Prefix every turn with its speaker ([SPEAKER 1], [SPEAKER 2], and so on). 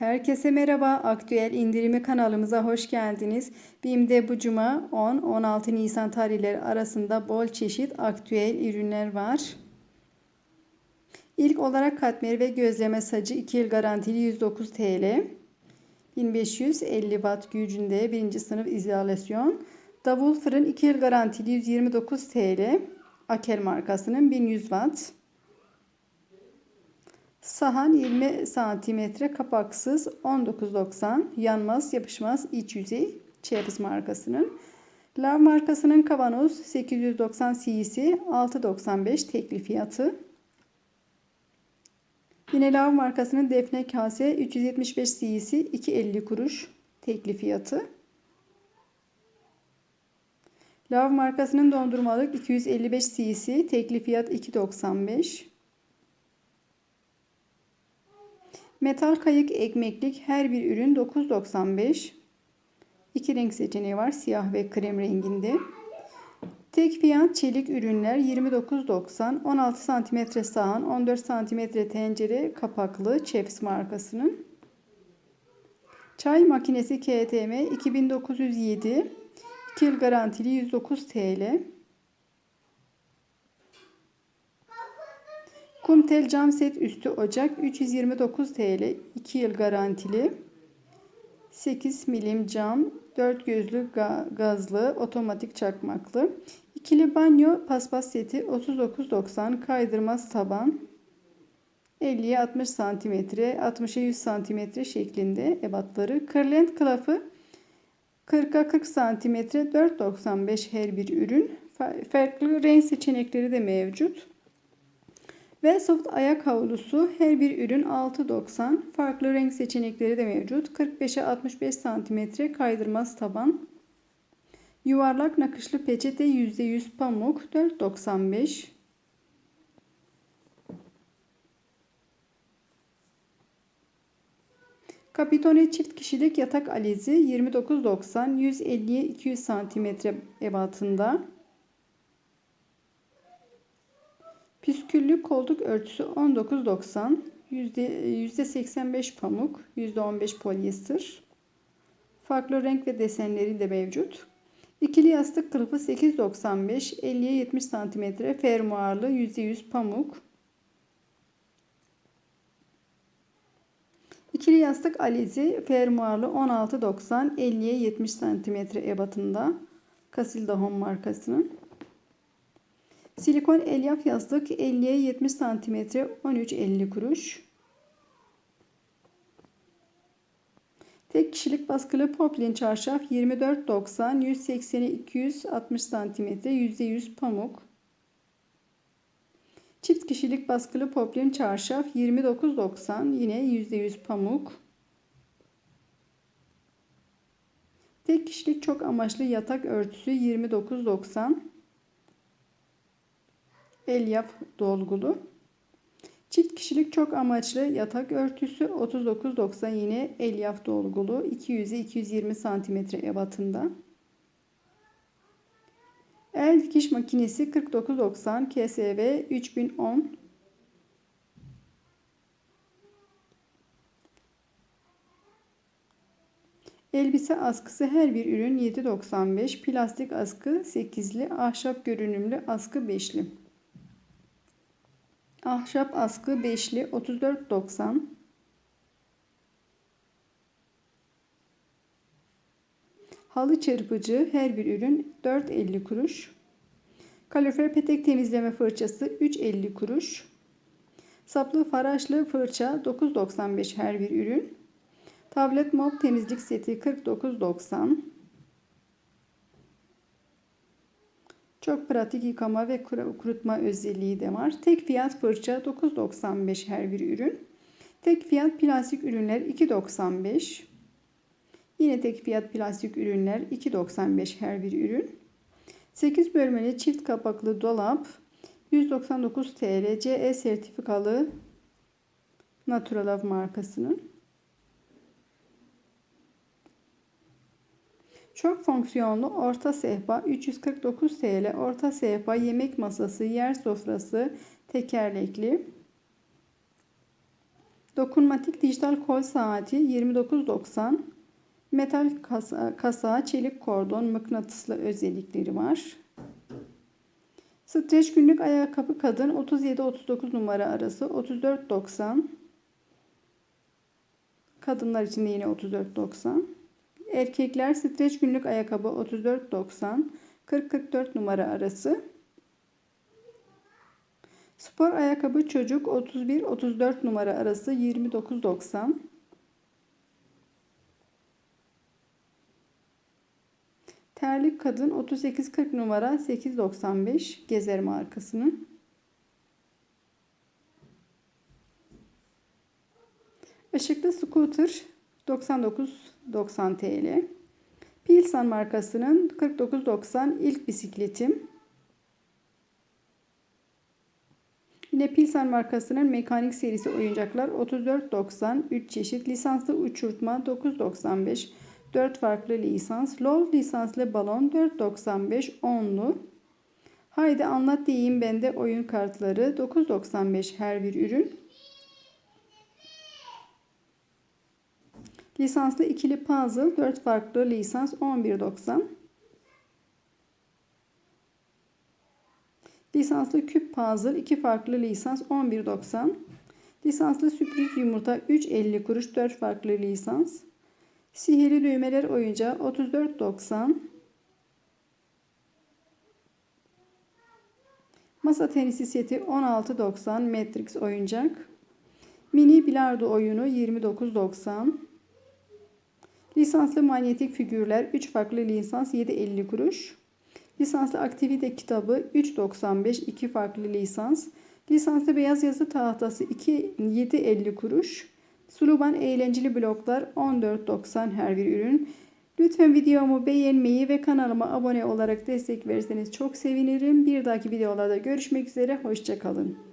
[SPEAKER 1] Herkese merhaba. Aktüel indirimi kanalımıza hoş geldiniz. BİM'de bu cuma 10-16 Nisan tarihleri arasında bol çeşit aktüel ürünler var. İlk olarak katmer ve gözleme sacı 2 yıl garantili 109 TL. 1550 watt gücünde birinci sınıf izolasyon. Davul fırın 2 yıl garantili 129 TL. Akel markasının 1100 watt. Sahan 20 cm kapaksız 19.90 yanmaz yapışmaz iç yüzey Cherries markasının. Lav markasının kavanoz 890 cc 6.95 tekli fiyatı. Yine Lav markasının defne kase 375 cc 2.50 kuruş tekli fiyatı. Lav markasının dondurmalık 255 cc tekli fiyat 2.95. Metal kayık ekmeklik her bir ürün 9.95. İki renk seçeneği var. Siyah ve krem renginde. Tek fiyat çelik ürünler 29.90. 16 cm sahan, 14 cm tencere kapaklı Chefs markasının. Çay makinesi KTM 2907. 2 yıl garantili 109 TL. Kumtel cam set üstü ocak 329 TL 2 yıl garantili. 8 milim cam 4 gözlü gazlı otomatik çakmaklı. İkili banyo paspas seti 39.90 kaydırmaz taban. 50'ye 60 cm, 60'a 100 cm şeklinde ebatları. Kırlent kılıfı 40'a 40 cm 4.95 her bir ürün. Farklı renk seçenekleri de mevcut. Ve soft ayak havlusu her bir ürün 6.90. Farklı renk seçenekleri de mevcut. 45'e 65 cm kaydırmaz taban. Yuvarlak nakışlı peçete %100 pamuk 4.95. Kapitone çift kişilik yatak alizi 29.90 150'ye 200 cm ebatında. Püsküllü koltuk örtüsü 19.90. %85 pamuk, %15 polyester. Farklı renk ve desenleri de mevcut. İkili yastık kılıfı 8.95, 50'ye 70 cm fermuarlı %100 pamuk. İkili yastık alizi fermuarlı 16.90, 50'ye 70 cm ebatında. Casilda Home markasının. Silikon elyaf yastık 50'ye 70 cm 13.50 kuruş. Tek kişilik baskılı poplin çarşaf 24.90 180'e 260 cm %100 pamuk. Çift kişilik baskılı poplin çarşaf 29.90 yine %100 pamuk. Tek kişilik çok amaçlı yatak örtüsü 29.90 elyaf dolgulu. Çift kişilik çok amaçlı yatak örtüsü 39.90 yine elyaf dolgulu 200'e 220 cm ebatında. El dikiş makinesi 49.90 KSV 3010 Elbise askısı her bir ürün 7.95 plastik askı 8'li ahşap görünümlü askı 5'li. Ahşap askı beşli 34.90. Halı çırpıcı her bir ürün 4.50 kuruş. Kalorifer petek temizleme fırçası 3.50 kuruş. Saplı faraşlı fırça 9.95 her bir ürün. Tablet mop temizlik seti 49.90. Çok pratik yıkama ve kurutma özelliği de var. Tek fiyat fırça 9.95 her bir ürün. Tek fiyat plastik ürünler 2.95. Yine tek fiyat plastik ürünler 2.95 her bir ürün. 8 bölmeli çift kapaklı dolap 199 TL CE sertifikalı Naturalove markasının. Çok fonksiyonlu orta sehpa 349 TL. Orta sehpa yemek masası, yer sofrası, tekerlekli. Dokunmatik dijital kol saati 29.90. Metal kasa, kasa, çelik kordon, mıknatıslı özellikleri var. Streç günlük ayakkabı kadın 37-39 numara arası 34.90. Kadınlar için de yine 34.90. Erkekler streç günlük ayakkabı 34.90. 40-44 numara arası. Spor ayakkabı çocuk 31-34 numara arası 29.90. Terlik kadın 38-40 numara 8.95 Gezer markasının. Işıklı scooter 99.90 TL. Pilsan markasının 49.90 ilk bisikletim. Yine Pilsan markasının mekanik serisi oyuncaklar 34.90 3 çeşit lisanslı uçurtma 9.95 4 farklı lisans LOL lisanslı balon 4.95 onlu Haydi anlat diyeyim bende oyun kartları 9.95 her bir ürün Lisanslı ikili puzzle 4 farklı lisans 11.90 Lisanslı küp puzzle 2 farklı lisans 11.90. Lisanslı sürpriz yumurta 3.50 kuruş 4 farklı lisans. Sihirli düğmeler oyuncağı 34.90. Masa tenisi seti 16.90 Matrix oyuncak. Mini bilardo oyunu 29.90. Lisanslı manyetik figürler 3 farklı lisans 7.50 kuruş. Lisanslı aktivite kitabı 3.95 2 farklı lisans. Lisanslı beyaz yazı tahtası 2 7.50 kuruş. Suluban eğlenceli bloklar 14.90 her bir ürün. Lütfen videomu beğenmeyi ve kanalıma abone olarak destek verirseniz çok sevinirim. Bir dahaki videolarda görüşmek üzere. Hoşçakalın.